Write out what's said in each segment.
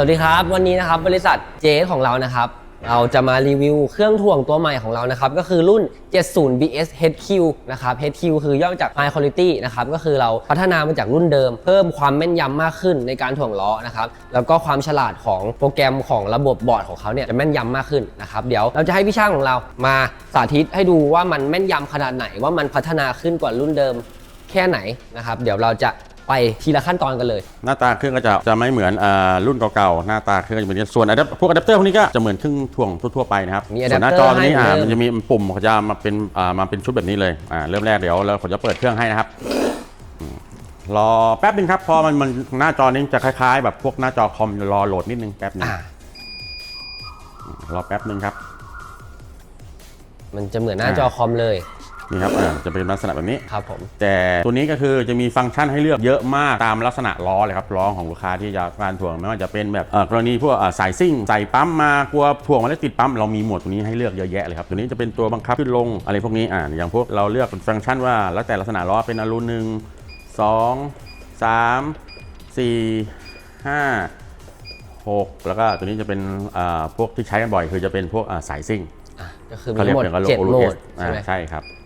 สวัสดีครับ วันนี้นะครับบริษัทเจของเรานะครับ เราจะมารีวิวเครื่องถ่วงตัวใหม่ของเรานะครับ ก็คือรุ่น 70 BS HQ นะครับ HQ คือย่อมาจาก High Quality นะครับ ก็คือเราพัฒนามาจากรุ่นเดิม เพิ่มความแม่นยำมากขึ้นในการถ่วงล้อนะครับ แล้วก็ความฉลาดของโปรแกรมของระบบบอร์ดของเขาเนี่ยจะแม่นยำมากขึ้นนะครับ เดี๋ยวเราจะให้พี่ช่างของเรามาสาธิตให้ดูว่ามันแม่นยำขนาดไหน ว่ามันพัฒนาขึ้นกว่ารุ่นเดิมแค่ไหนนะครับ เดี๋ยวเราจะ ไปทีละขั้นตอนกันเลย หน้าตาเครื่องก็จะจะไม่เหมือนอ่ารุ่นเก่าๆหน้าตาเครื่องก็จะเป็นอย่างนี้ส่วนอะแดปพวกอะแดปเตอร์พวกนี้ก็จะเหมือนเครื่องถ่วงทั่วๆไปนะครับมีส่วนหน้า adapter จอตัวนี้ให้อ่าเหมือนเดิมมันจะมีปุ่มเขาจะมาเป็นอ่ามาเป็นชุดแบบนี้เลยอ่าเริ่มแรกเดี๋ยวเราผมจะเปิดเครื่องให้นะครับอืมรอแป๊บนึงครับพอมันมันหน้าจอนี้จะคล้ายๆ แบบพวกหน้าจอคอมรอโหลดนิดนึงแป๊บนึงอ่า รอแป๊บนึงครับ มันจะเหมือนหน้าจอคอมเลย นี่ครับอ่าจะเป็นลักษณะแบบนี้ครับผมแต่ตัวนี้ก็คือจะมีฟังก์ชันให้เลือกเยอะมากตามลักษณะล้อเลยครับล้อของลูกค้าที่จะการถ่วงไม่ว่าจะเป็นแบบเอ่อกรณีพวกเอ่อสายซิ่งใส่ปั๊มมากลัวถ่วงมาแล้วติดปั๊มเรามีหมวดตัวนี้ให้เลือกเยอะแยะเลยครับตัวนี้จะเป็นตัวบังคับขึ้นลงอะไรพวกนี้อ่าอย่างพวกเราเลือกเป็นฟังก์ชันว่า แล้วแต่ลักษณะล้อเป็นอลูหนึ่งสองสามสี่ห้าหกแล้วก็ตัวนี้จะเป็นอ่าพวกที่ใช้กันบ่อย คือจะเป็นพวกอ่าสายซิ่งอะก็คือมีเขาเรียกหมดเป็นเจ็ดโอโหมลูเอดสใช่ไหมใช่ครับอืม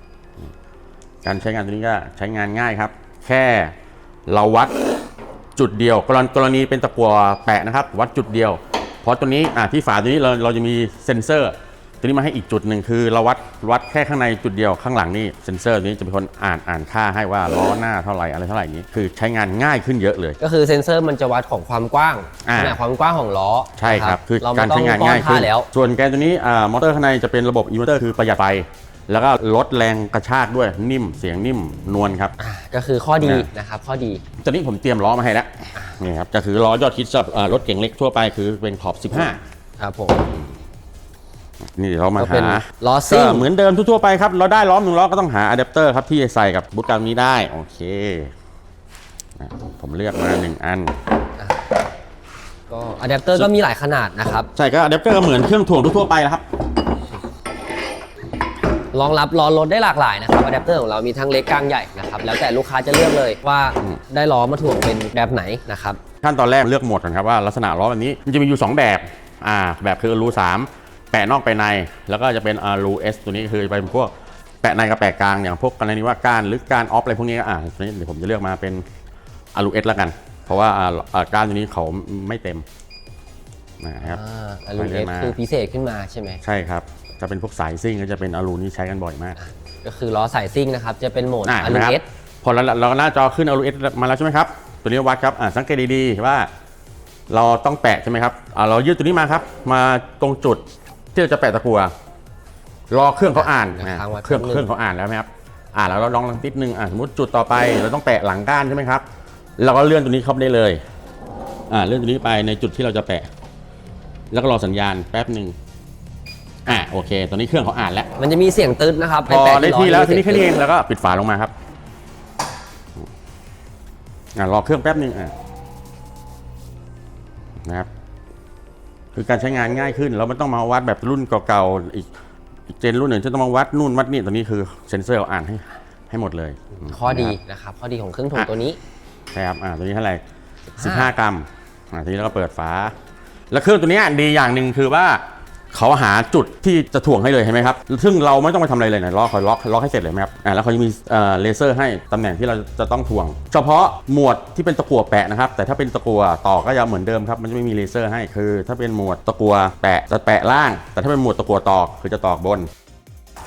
การใช้งานตัวนี้ก็ใช้งานง่ายครับ แค่เราวัดจุดเดียว กรณกรณีเป็นตะกั่วแปะนะครับ วัดจุดเดียว เพราะตัวนี้อะที่ฝาตัวนี้เราเราจะมีเซ็นเซอร์ ตัวนี้มาให้อีกจุดหนึ่งคือ เราวัดวัดแค่ข้างในจุดเดียวข้างหลังนี่เซ็นเซอร์ตัวนี้จะเป็นคนอ่านอ่านค่าให้ว่าล้อหน้าเท่าไหร่อะไรเท่าไหร่นี้คือใช้งานง่ายขึ้นเยอะเลย ก็คือเซ็นเซอร์มันจะวัดของความกว้างอ่า ขนาดความกว้างของล้อใช่ครับ คือเราการไม่ต้อใช้งงานป้อง่ายนขึ้ท่านแล้ว ส่วนแกนตัวนี้อ่ามอเตอร์ข้างในจะเป็นระบบอินเวอร์เตอร์คือประหยัดไฟ แล้วก็ลดแรงกระชากด้วยนิ่มเสียงนิ่มนวลครับ อ่าก็คือข้อดีอ่านะครับ ข้อดี ตอนนี้ผมเตรียมล้อมาให้แล้วนี่ครับจะคือล้อยอดฮิตสำหรับอ่ารถเก่งเล็กทั่วไปคือเป็นขอบ ครับผม 15 นี่เดี๋ยวเรามาก็เป็นหาล้อก็ซิ่งเหมือนเดิมทั่วๆไปครับ เราได้ล้อหนึ่งล้อก็ต้องหาอะแดปเตอร์ครับที่จะใส่กับบูทกลางนี้ได้ โอเคอะผมเลือกมาหนึ่งอัน ก็อะแดปเตอร์ก็มีหลายขนาดนะครับ ใช่ก็อะแดปเตอร์ก็เหมือนเครื่องถ่วงทั่วๆไปแล้วครับ รองรับล้อรถได้หลากหลายนะครับอะแดปเตอร์ของเรามีทั้งเล็กกลางใหญ่นะครับแล้วแต่ลูกค้าจะเลือกเลยว่าอืมได้ล้อมาถ่วงเป็นแบบไหนนะครับขั้นตอนแรกเลือกโหมดก่อนครับว่าลักษณะล้อแบบนี้มันจะมีอยู่ 2 แบบอ่าแบบคือรูสามแปะนอกไปใน แล้วก็จะเป็นอารูเอสตัวนี้คือเป็นพวกแปะในกับแปะกลางอย่างพวกกรณีว่าก้านหรือการออฟอะไรพวกนี้อ่าตัวนี้เดี๋ยวผมจะเลือกมาเป็นอารูเอสแล้วกัน เพราะว่าอ่าอ่าก้านตัวนี้เขาไม่เต็มนะครับอ่าอลูไปเรื่เออยสมาคือพิเศษขึ้นมาใช่ไหมใช่ครับ จะเป็นพวกสายซิ่งก็จะเป็นอารูนี่ใช้กันบ่อยมากก็คือล้อสายซิ่งนะครับ จะเป็นโหมดอ่าอลูนะครับเอสพอเราเราหน้าจอขึ้นอารูเอสมาแล้วใช่ไหมครับ ตัวนี้วัดครับอ่าสังเกตดีๆว่า เราต้องแปะใช่ไหมครับอ่าเรายืดตัวนี้มาครับ มาตรงจุดที่เราจะแปะตะกัวรอเครื่องเขาอ่านอะนะค้างไว้เครื่องแป๊บนึงเครื่องเขาอ่านแล้วไหมครับอ่านแล้วเราลองลังติดนึงอ่าสมมติจุดต่อไปเราต้องแปะหลังก้านใช่ไหมครับเราก็เลื่อนตัวนี้เข้าไปได้เลยอ่าเลื่อนตัวนี้ไปในจุดที่เราจะแปะ แล้วก็รอสัญญาณแป๊บหนึ่ง อ่าโอเค ตอนนี้เครื่องเขาอ่านแล้ว มันจะมีเสียงตึ๊ดนะครับพอปะได้ล้ที่แล้วมีทีนี้แค่นี้สีเอยงแล้วก็ปิดฝาลงมาครับอ่ารอเครื่องแป๊บหนึ่งอะนะครับ คือการใช้งานง่ายขึ้น เราไม่ต้องมาวัดแบบรุ่นเก่าๆอีกอีกเจนรุ่นหนึ่งที่ต้องมาวัดนู่นวัดนี่ตอนนี้คือเซ็นเซอร์เอาอ่านให้ให้หมดเลยข้อดีนะครับนะครับข้อดีของเครื่องถ่วงตัวนี้ใช่ครับอ่าตัวนี้เท่าไหร่15 กรัมอ่าทีนี้เราก็เปิดฝา แล้วเครื่องตัวเนี้ยดีอย่างหนึ่งคือว่า เขาหาจุดที่จะถ่วงให้เลยเห็นไหมครับ ซึ่งเราไม่ต้องไปทำอะไรเลยนะล็อกคอยล็อกล็อกให้เสร็จเลยไหมครับ อ่าแล้วเขาจะมีเอ่อเลเซอร์ให้ตำแหน่งที่เราจะต้องถ่วง เฉพาะหมวดที่เป็นตะกั่วแปะนะครับ แต่ถ้าเป็นตะกั่วต่อก็ยังเหมือนเดิมครับ มันจะไม่มีเลเซอร์ให้ คือ ถ้าเป็นหมวดตะกั่วแปะจะแปะล่าง แต่ถ้าเป็นหมวดตะกั่วตอกคือจะตอกบน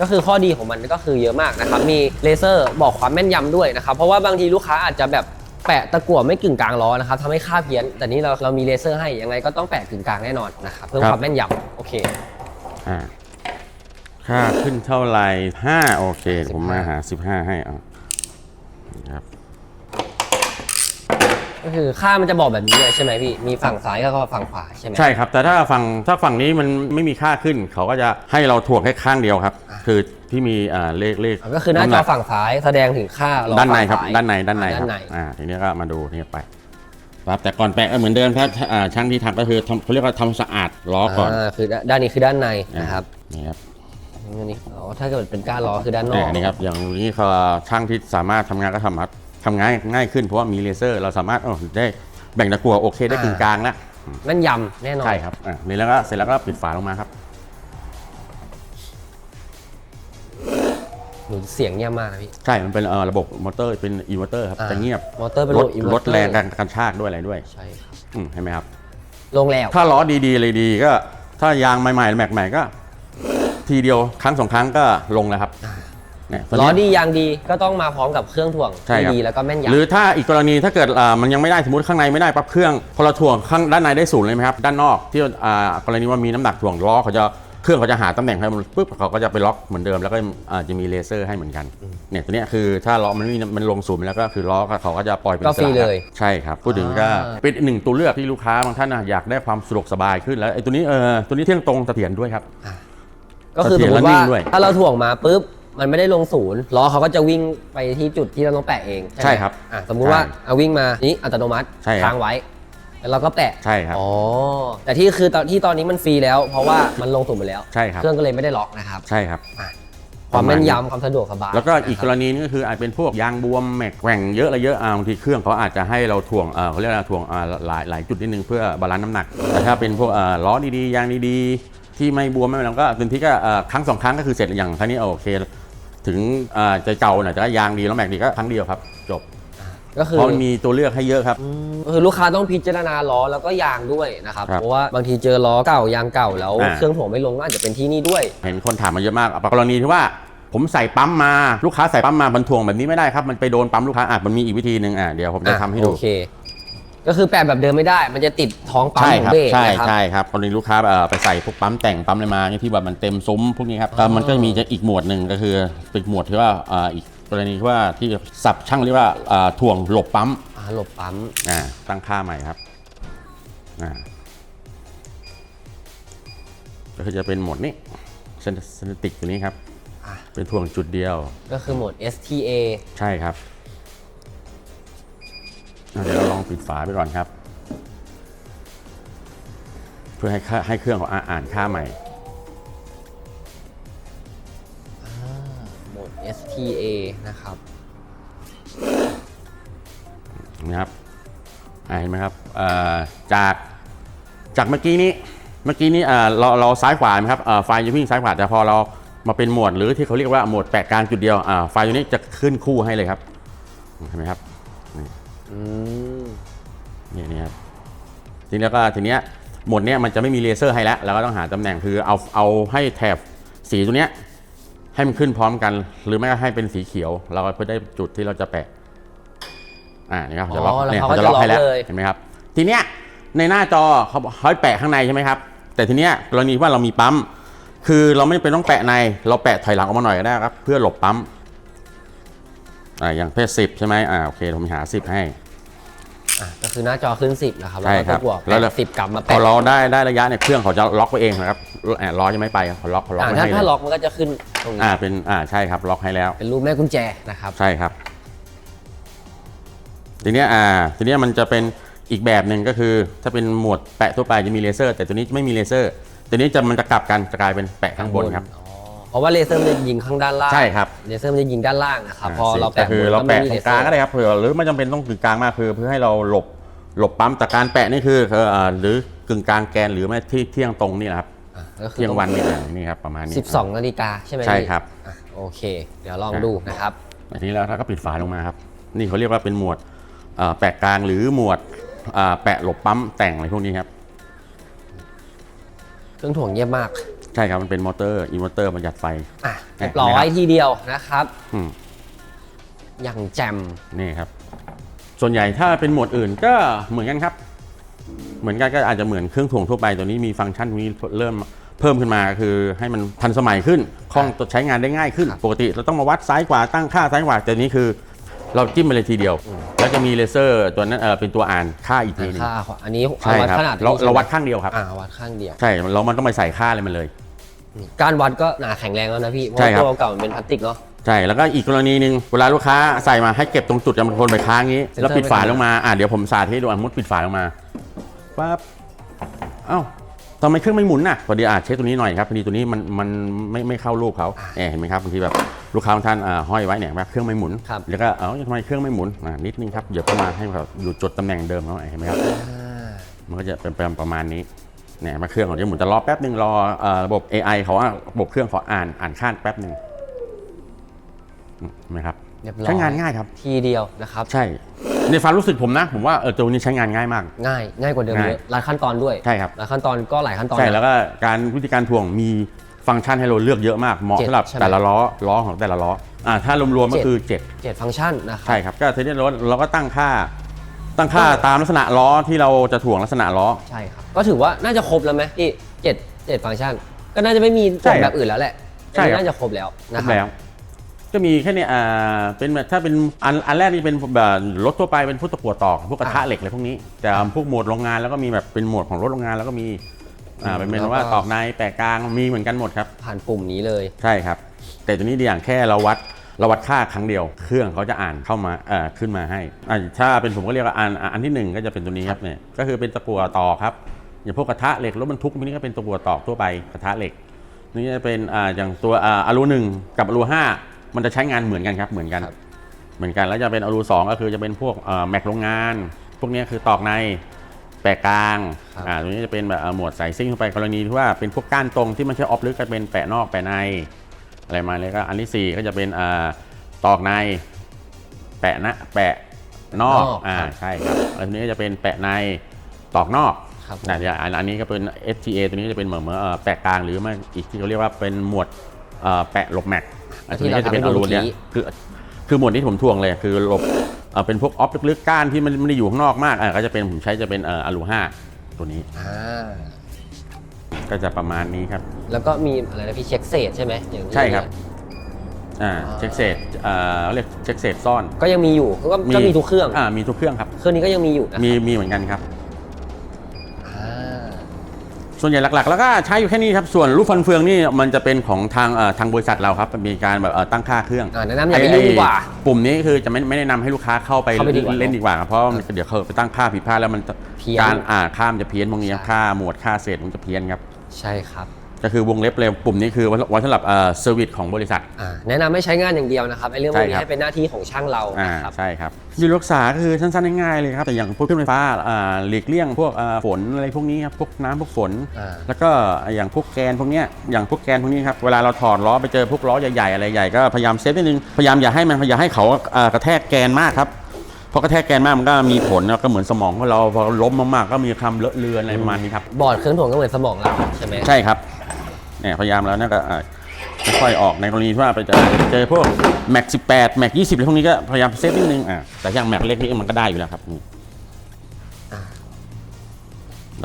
ก็คือข้อดีของมันก็คือเยอะมากนะครับ มีเลเซอร์บอกความแม่นยำด้วยนะครับ เพราะว่าบางทีลูกค้าอาจจะแบบ แปะตะกั่วไม่กึ่งกลางล้อนะครับทำให้ค่าเพี้ยน แต่นี้เราเรามีเลเซอร์ให้ยังไงก็ต้องแปะกึ่งกลางแน่นอนนะครับเพิ่มครับความแม่นยำโอเค อ่าค่าขึ้นเท่าไหร่ห้าโอเคผมมาหา15ให้เอาครับ ก็คือค่ามันจะบอกแบบนี้เลยใช่ไหมพี่ มีฝั่งซ้ายก็ฝั่งขวาใช่ไหม ใช่ครับ แต่ถ้าฝั่งถ้าฝั่งนี้มันไม่มีค่าขึ้น เขาก็จะให้เราถ่วงแค่ข้างเดียวครับ คือ ที่มีอ่าเลขเลขก็คือหน้าจอำกฝั่งซ้ายแสดงถึงค่าล้อด้านในครับฝั่งซ้ยด้านในด้านในคด้ารับนในอ่าทีนี้ก็มาดูนี่ไปครับแต่ก่อนแปะก็เหมือนเดิมครับอ่าช่างที่ทำก็คือทำเขาเรียกว่าทำสะอาดล้อก่อนอ่าคือด้านนี้คือด้านในนะครับนี่ครับอันนี้อ๋อถ้าเกิดเป็นก้านล้อคือด้านนแต่อกนี่ครับอย่างนี้เขาช่างที่สามารถทำงานก็ทำครับทำง่ายง่ายขึ้นเพราะว่ามีเลเซอร์ เราสามารถเออได้แบ่งตะกั่วโอเคได้กึ่งกลางแล้วแม่นยำแน่นอนใช่ครับอะนี่แล้วก็เสร็จแล้วก็ปิดฝาลงมาครับ หนูเสียงเงียบมากนะพี่ ใช่ มันเป็นเอ่อระบบมอเตอร์เป็นอินเวอร์เตอร์ครับ อ่าจะเงียบมอเตอร์เป็นลโลดอินลดแรงการการชากด้วยอะไรด้วยใช่ครับอืมเห็นไหมครับ ลงแล้ว ถ้าล้อดีๆเลยดีก็ ถ้ายางใหม่ๆแม็กใหม่ก็ ทีเดียวครั้งสองครั้งก็ลงแล้วครับเนี่ยตัวล้อนี้ดียางดีก็ต้องมาพร้อมกับเครื่องถ่วงใช่ที่ครับดีแล้วก็แม่นยำ หรือถ้าอีกกรณีถ้าเกิดอ่ามันยังไม่ได้สมมติข้างในไม่ได้ปั๊บเครื่องพอเราถ่วงข้างด้านในได้ศูนย์เลยไหมครับ ด้านนอกที่อ่ากรณีว่ามีน้ำหนักถ่วงล้อเขาจะ เครื่องเขาจะหาตำแหน่งให้มันปุ๊บเขาก็จะไปล็อกเหมือนเดิม แล้วก็อ่าจะมีเลเซอร์ให้เหมือนกันเนี่ยตัวเนี้ยคือถ้าล้อมันไม่มีมันลงศูนย์ไปแล้วก็คือล้อเขาก็จะปล่อยเป็นก็ฟรีอิสะเลย ใช่ครับพูดถึงก็อ่าเป็นอีกหนึ่งตัวเลือกที่ลูกค้าบางท่านน่ะอยากได้ความสะดวกสบายขึ้นแล้วไอ้ตัวนี้เออตัวนี้เที่ยงตรงเสถียรด้วยครับ ก็คือเสถีสยมรมติและนิ่ว่างด้วยถ้าเราถ่วงมาปุ๊บมันไม่ได้ลงศูนย์ล้อเขาก็จะวิ่งไปที่จุดที่เราต้องแปะเองไหมใช่ครับอะสมมุติว่าใช่เอาวิ่งมานี่อัตโนมัติใช่ครับค้างไว้ แล้วเราก็แปะใช่ครับอ๋อแต่ที่คือตอนที่ตอนนี้มันฟรีแล้ว เพราะว่ามันลงศูนย์ไปแล้วใช่ครับ เครื่องก็เลยไม่ได้ล็อกนะครับใช่ครับความแม่นประมาณนี้ยำความสะดวกสบายแล้วก็อีกนะกครรับณีนึงก็คืออาจเป็นพวกยางบวมแม็กแกว่งเยอะอะไรเยอะอ่าบางทีเครื่องเขาอาจจะให้เราถ่วงเออเขาเรียกอะไรถ่วงอ่าหลายหลายจุดนิดนึงเพื่อบาลานซ์น้ำหนักแต่ถ้าเป็นพวกเอ่อล้อดีๆยางดีๆ ที่ไม่บวมไม่อะไรก็เต็มที่ก็เอ่อครั้งสองครั้งก็คือเสร็จอย่างครั้งนี้โอเค ถึงอ่าจะเก่าหน่อยแต่ว่ายางดีแล้วแม็กดีก็ครั้งเดียวครับจบ ก็คือ เพราะมันมีตัวเลือกให้เยอะครับก็คือลูกค้าต้องพิจารณาล้อแล้วก็ยางด้วยนะครับครับเพราะว่าบางทีเจอล้อเก่ายางเก่าแล้วอ่า เครื่องถ่วงไม่ลงก็อาจจะเป็นที่นี่ด้วย เห็นคนถามมาเยอะมากอะกรณีที่ว่า ผมใส่ปั๊มมาลูกค้าใส่ปั๊มมาบรรทวงแบบนี้ไม่ได้ครับ มันไปโดนปั๊มลูกค้าอะมันมีอีกวิธีหนึ่งอะเดี๋ยวผมจะทำให้ดูโอเค ก็คือแปะแบบเดิมไม่ได้ มันจะติดท้องปั๊มใช่ของครับเบรกใช่นะครับ ใช่ครับกรณีลูกค้าเอ่อไปใส่พวกปั๊มแต่งปั๊มอะไรมาเนี่ยที่แบบมันเต็มซุ้มพวกนี้ครับก็มันก็มีจะอีกหมวดหนึ่งก็คือเป็นหมวดที่ว่าเอ่ออีก กรณีที่ว่าที่สับช่างเรียกว่าเอ่อถ่วงหลบปั๊มอ่าหลบปั๊มอ่าตั้งค่าใหม่ครับอ่าก็คือจะเป็นโหมดนี้เซนเซนติกตัวนี้ครับ อะเป็นถ่วงจุดเดียว ก็คือโหมด STA ใช่ครับอะเดี๋ยวเราลองปิดฝาไปก่อนครับ เพื่อให้ค่าให้เครื่องเขาอ่าอ่านค่าใหม่ STA นะครับ นะครับอ่าเห็นไหมครับเอ่อจากจากเมื่อกี้นี้เมื่อกี้นี้เอ่อเราเราซ้ายขวาเห็นไหมครับเอ่อไฟจะวิ่งซ้ายขวาแต่พอเรามาเป็นหมวดหรือที่เขาเรียกว่าหมวดแปะกลางจุดเดียวอ่าไฟตัวนี้จะขึ้นคู่ให้เลยครับเห็นไหมครับอืม นี่นี่ครับทีนี้แล้วก็ทีเนี้ยหมวดเนี้ยมันจะไม่มีเลเซอร์ให้แล้วเราก็ต้องหาตำแหน่งคือเอาเอาให้แถบสีตัวเนี้ย ให้มันขึ้นพร้อมกัน หรือไม่ก็ให้เป็นสีเขียว เราก็เพื่อได้จุดที่เราจะแปะ อ่านี่ครับจะล็อกอ๋อแล้วเนี่ยเขาเขาก็จะจะล็อกล็อกให้แล้วเลยเห็นไหมครับ ทีเนี้ยในหน้าจอเขาเขาให้แปะข้างในใช่ไหมครับ แต่ทีเนี้ยกรณีว่าเรามีปั๊ม คือเราไม่จำเป็นต้องแปะใน เราแปะถอยหลังออกมาหน่อยก็ได้ครับ เพื่อหลบปั๊ม อ่าอย่างเพศสิบใช่ไหมอ่าโอเคผมหาสิบให้ อะก็คือหน้าจอขึ้น 10นะครับใช่แล้วครัก็บบวกแล้วเรา สิบกลับมาพอแปะเราได้ได้ระยะเนี่ยเครื่องเขาจะล็อกไปเองนะครับแอบล้อจะไม่ไปครับเขาล็อกเขาล็อกอ่าไว้ถ้าให้เลถ้ายล็อกมันก็จะขึ้นตรงนี้อ่าเป็นอ่าใช่ครับล็อกให้แล้ว เป็นรูปแม่กุญแจนะครับ ใช่ครับ ทีเนี้ยอ่า ทีเนี้ยมันจะเป็นอีกแบบหนึ่งก็คือ ถ้าเป็นหมวดแปะทั่วไปจะมีเลเซอร์ แต่ตัวนี้ไม่มีเลเซอร์ ตัวนี้จะมันจะกลับกันจะกลายเป็นแปะข้างบนครับ อ๋อเพ ราะว่าเลเซอร์มันจะยิงข้างด้านล่างใช่ครับ เลเซอร์มันจะยิงด้านล่างนะครับพอเราก็แปะคือบนเราแปะไม่ตรมีงกลางก็ได้ครับเผื่อหรือไม่จำเป็นต้องกึ่งกลางมากคือ เพื่อให้เราหลบหลบปั๊มแต่การแปะนี่คือเอ่อหรือกึ่งกลางแกนหรือไม่ที่เที่ยงตรงนี่แหละครับอะก็คือเที่ยงวันนี่อะนี่ครับประมาณนี้12นาฬิกาใช่ไหมใช่พี่ครับอะโอเค เดี๋ยวลองครับดูนะครับทีนี้แล้วถ้าก็ปิดฝาลงมาครับ นี่เขาเรียกว่าเป็นหมวดเอ่อแปะกลางหรือหมวดเอ่อแปะหลบปั๊มแต่งอะไรพวกนี้ครับ เครื่องถ่วงเยี่ยมมาก ใช่ครับ มันเป็นมอเตอร์อินเวอร์เตอร์ประหยัดไฟอะเอ๊ะเรียบร้อยทีเดียวนะครับอืมอย่างแจ่มนี่ครับ ส่วนใหญ่ถ้าเป็นหมวดอื่นก็เหมือนกันครับ เหมือนกันก็อาจจะเหมือนเครื่องถ่วงทั่วไปตัวนี้มีฟังก์ชันนี้เริ่มเพิ่มขึ้นมาก็คือให้มันทันสมัยขึ้นคล่องใช้งานได้ง่ายขึ้น ปกติเราต้องมาวัดซ้ายขวาตั้งค่าซ้ายขวาแต่นี้คือ เราจิ้มไปเลยทีเดียว แล้วจะมีเลเซอร์ตัวนั้นเออเป็นตัวอ่านค่าอีกทีหนึงค่าอันนี้ใช่เอาวัดครับขนาดเรานี้ใช่ไหมเราวัดข้างเดียวครับอ่าวัดข้างเดียวใช่เรามันต้องไปใส่ค่าอะไรมันเลยนี่ การวัดก็หนาแข็งแรงแล้วนะพี่ เพราะใช่ว่าครับ ตัวเก่ามันเป็นพลาสติกเนาะ ใช่แล้วก็อีกกรณีหนึ่งเวลาลูกค้าใส่มาให้เก็บตรงจุดจำคนไปค้างนี้ เซ็นเซอร์ แล้วปิดฝาไว้ก่อนลงมาอะเดี๋ยวผมสาธิตให้ดูอะมุดปิดฝาลงมาปั๊บเอ้าทำไมเครื่องไม่หมุนน่ะพอดีอะเช็คตัวนี้หน่อยครับพอดีตัวนี้มันมันไม่ไม่เข้ารูปเขาเอ่เห็นไหมครับบางทีแบบลูกค้าบางท่านอ่าห้อยไว้เนี่ยว่าเครื่องไม่หมุน ครับ แล้วก็เอ้าทำไมเครื่องไม่หมุนอะนิดนึงครับเดี๋ยวเข้ามาให้แบบอยู่จุดตำแหน่งเดิมเขาเห็นไหมครับอ่ามันก็จะเป็นประมาณนี้ เนี่ยมาเครื่องของที่หมุนจะรอแป๊บหนึ่งรอเอ่อระบบ AI เขาว่าระบบเครื่องขออ่านอ่านค่าแป๊บหนึ่งอืมเห็ไหมครับเรียบร้อยใช้งานง่ายครับ ทีเดียวนะครับ ใช่ในความรู้สึกผมนะ ผมว่าเออตัวนี้ใช้งานง่ายมาก ง่ายง่ายกว่าเดิมง่ายเยอะหลายขั้นตอนด้วยใช่ครับหลายขั้นตอนก็หลายขั้นตอนใช่นะแล้วก็การวิธีการถ่วงมีฟังก์ชันให้เราเลือกเยอะมากเหมาะเจ็ดสำหรับใช่ไหมแต่ละล้อล้อของแต่ละล้ออ่าถ้ารวมๆก็เจ็ดคือ7เจ็ดฟังก์ชันนะครับใช่ครับก็ทีนี้รถเราก็ตั้งค่า ตั้งค่าตามลักษณะล้อที่เราจะถ่วงลักษณะล้อ ใช่ครับ ก็ถือว่าน่าจะครบแล้วไหมที่เจ็ดเจ็ดฟังก์ชัน ก็น่าจะไม่มีใช่ส่วนคแบรับบอื่นแล้วแหละใช่ครับน่าจะครบแล้วนะครัแล้วก็มีแค่เนี้อ่าเป็นแบบถ้าเป็นอันอันแรกนี่เป็นแบบรถทั่วไปเป็นพวกตะกั่วตอกพวกกระทะเหล็กอะไรพวกนี้แต่พวกโหมดโรงงานแล้วก็มีแบบเป็นโหมดของรถโรงงานแล้วก็มีอ่าเป็นเป็นว่าตอกในแปะกลางมีเหมือนกันหมดครับ ผ่านปุ่มนี้เลยใช่ครับ แต่ตัวนี้ดีอย่างแค่เราวัด เราวัดค่าครั้งเดียว เครื่องเขาจะอ่านเข้ามาเอ่อขึ้นมาให้อ่าถ้าเป็นผมก็เรียกว่าอันอันที่หนึ่งก็จะเป็นตัวนี้ครับเนี่ยก็คือเป็นตะกั่วตอกครับอย่างพวกกระทะเหล็กรถบรรทุกพวกนี้ก็เป็นตะกั่วตอกทั่วไปกระทะเหล็ก นี่จะเป็นอ่าอย่างตัวอ่าอลูหนึ่งกับอลูห้ามันจะใช้งานเหมือนกันครับเหมือนกันครับเหมือนกันแล้วจะเป็นอลูสองก็คือจะเป็นพวกเอ่อแม็กโรงงาน พวกนี้คือตอกในแปะกลางครับอ่าตัวนี้จะเป็นแบบเอ่อหมวดใส่ซิ่งเข้าไปกรณีที่ว่าเป็นพวกก้านตรงที่มันใช้ออฟลึกก็เป็นแปะนอกแปะใน อะไรมาเลยก็อันที่สี่ก็จะเป็นอ่าตอกใน แปะนะแปะนอกนอกอ่าครับใช่ครับแล้วตัวนี้ก็จะเป็นแปะในตอกนอกครับผม นะเนี่ยอันอันนี้ก็เป็น STA ตัวนี้จะเป็นเหมือนเหมือนเอ่อแปะกลางหรือไม่อีกที่เขาเรียกว่าเป็นหมวดเอ่อแปะหลบแม็กอันที่นี้เราก็จะเป็นทำอให้ดูลูเนี่ยเมื่อกี้ คือคือหมวดที่ผมทวงเลยคือหลบเอ่อเป็นพวกออฟลึกๆก้านที่มันไม่ได้อยู่ข้างนอกมากอะก็จะเป็นผมใช้จะเป็นเอ่ออลูห้าตัวนี้ อ่า ก็จะประมาณนี้ครับ แล้วก็มีอะไรนะพี่เช็คเศษใช่ไหมอย่างที่ใช่ครับ อ่าเช็คเศษเอ่อเขาเรียกเช็คเศษซ่อน ก็ยังมีอยู่ก็ก็มีทุกเครื่องอ่ามีทุกเครื่องครับ เครื่องนี้ก็ยังมีอยู่นะมีมีเหมือนกันครับอ่าส่วนใหญ่หลักๆ แล้วก็ใช้อยู่แค่นี้ครับ ส่วนรูปฟันเฟืองนี่มันจะเป็นของทางเอ่อทางบริษัทเราครับมันมีการแบบเอ่อตั้งค่าเครื่องอ่าแนะนำอย่าไปยุ่งดีกว่า ไอ้ปุ่มนี้คือจะไม่ไม่แนะนำให้ลูกค้าเข้าไปเข้าไปดีกว่าเล่นดีกว่าครับเพราะว่ามันเดี๋ยวเขาไปตั้งค่าผิดพลาดแล้วมันจะเพี้ยน การอ่านค่ามนจะเพี้ยนพวกนี้ครับใช่ค่าหมวดค่าเศษมันจะเพี้ยนครับ ใช่ครับก็คือวงเล็บเลยปุ่มนี้คือไว้สำหรับเอ่อเซอร์วิสของบริษัทอ่าแนะนำให้ใช้งานอย่างเดียวนะครับไอ้เรื่องพวกใช่นี้ครับให้เป็นหน้าที่ของช่างเราอ่านะครับใช่ครับวิธีรักษาก็คือสั้นๆง่ายๆเลยครับแต่อย่างพวกเครื่องไฟฟ้าอ่าหลีกเลี่ยงพวกอ่าฝนอะไรพวกนี้ครับพวกน้ำพวกฝนอ่าแล้วก็อย่างพวกแกนพวกเนี้ยอย่างพวกแกนพวกนี้ครับเวลาเราถอดล้อไปเจอพวกล้อใหญ่ๆอะไรใหญ่ก็พยายามเซฟนิดนึงพยายามอย่าให้มันอย่าให้เขาอ่ากระแทกแกนมากครับเพราะกระแทกแกนมากมันก็มีผลแล้วก็เหมือนสมองของเราพอล้มมากๆก็มีคำเลอะเลือนอะไรประมาณนี้ครับ บอร์ดเครื่องถ่วงก็เหมือนสมองเราใช่ไหมใช่ครับเนี่ยพยายามแล้วนะก็อ่าค่อยๆออกในกรณีที่ว่าไปเจอเจอพวกแม็ก18แม็ก20อะไรพวกนี้ก็พยายามเซฟนิดนึงอ่าแต่อย่างแม็กเล็กนี่มันก็ได้อยู่แล้วครับนี่อ่า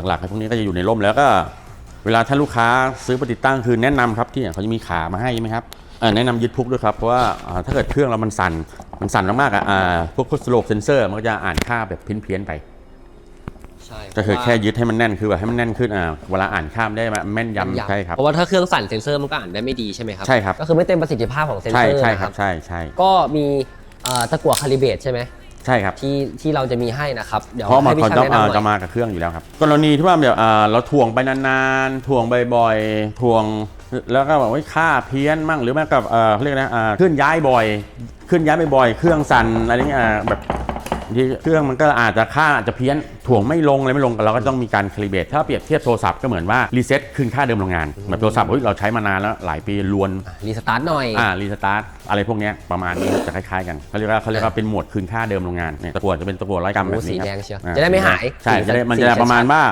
หลักๆไอ้พวกนี้ก็จะอยู่ในร่มแล้วก็ เวลาถ้าลูกค้าซื้อไปติดตั้งคือแนะนำครับที่เขาจะมีขามาให้ใช่ไหมครับเอ่อ แนะนำยึดพุกด้วยครับ เพราะว่าอ่าถ้าเกิดเครื่องเรามันสั่น มันสั่นมากๆอะอ่าพวกสโลปเซนเซอร์มันก็จะอ่านค่าแบบเพี้ยนๆไปใช่ก็คือเพแค่ราะว่ายึดให้มันแน่นคือแบบให้มันแน่นขึ้นอ่าเวลาอ่านค่าได้แม่นยำใช่ครับเพราะว่าถ้าเครื่องสั่นเซ็นเซอร์มันก็อ่านได้ไม่ดีใช่ไหมครับใช่ครับก็คือไม่เต็มประสิทธิภาพของเซ็นใช่เซอร์ใช่นะคครัรับบใช่ใช่ก็มีเอ่อตะกั่วคาลิเบรตใช่ไหมใช่ครับที่ที่เราจะมีให้นะครับเดี๋ยวเพราะมันให้พี่เขาช่างจะแนะนำหอ่าน่จะอยมากับเครื่องอยู่แล้วครับกรณีที่ว่าแบบอ่าเราถ่วงไปนานๆถ่วงบ่อยๆถ่วง แล้วก็แบบว่าค่าเพี้ยนมั่งหรือแม้กับเอ่อเขาเรียกนะอ่าเคลื่อนย้ายบ่อยเคลื่อนย้ายบ่อยๆเครื่องสั่นอะไรเงี้ยอ่าแบบบางทีเครื่องมันก็อาจจะค่าอาจจะเพี้ยนถ่วงไม่ลงอะไรไม่ลงเราก็ต้องมีการคลิเบตถ้าเปรียบเทียบโทรศัพท์ก็เหมือนว่ารีเซ็ตคืนค่าเดิมโรงงานแบบโทรศัพท์เฮ้ยเราใช้มานานแล้วหลายปีลวนรีสตาร์ทหน่อย อ่ารีสตาร์ทอะไรพวกเนี้ยประมาณนี้จะคล้ายๆกันเขาเรียกว่าเขาเรียกว่าเป็นหมวดคืนค่าเดิมโรงงานเนี่ยตะกั่วจะเป็นตะกั่วร้อยกรัมแบบโอ้สีนี้ครับแดงเชียวอ่จะได้ไม่หายใช่สีจะได้มันสีจะประมาณชัด ว่า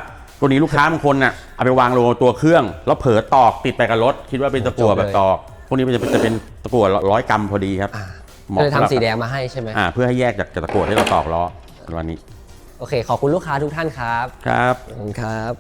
ตัวนี้ลูกค้าบางคนน่ะเอาไปวางลงตัวเครื่อง แล้วเผลอตอกติดไปกับรถ คิดว่าเป็นตะกั่วจบเลยแบบตอก พวกนี้มันจะเป็นจะเป็นตะกั่วร้อยกรัมพอดีครับอ่าเหก็มาะเลยสำหรับทำสีแดงมาให้ใช่ไหมอ่าเพื่อให้แยกจากจากตะกั่วที่เราตอกล้อวันนี้ โอเค ขอบคุณลูกค้าทุกท่านครับ ครับ ขอบคุณครับ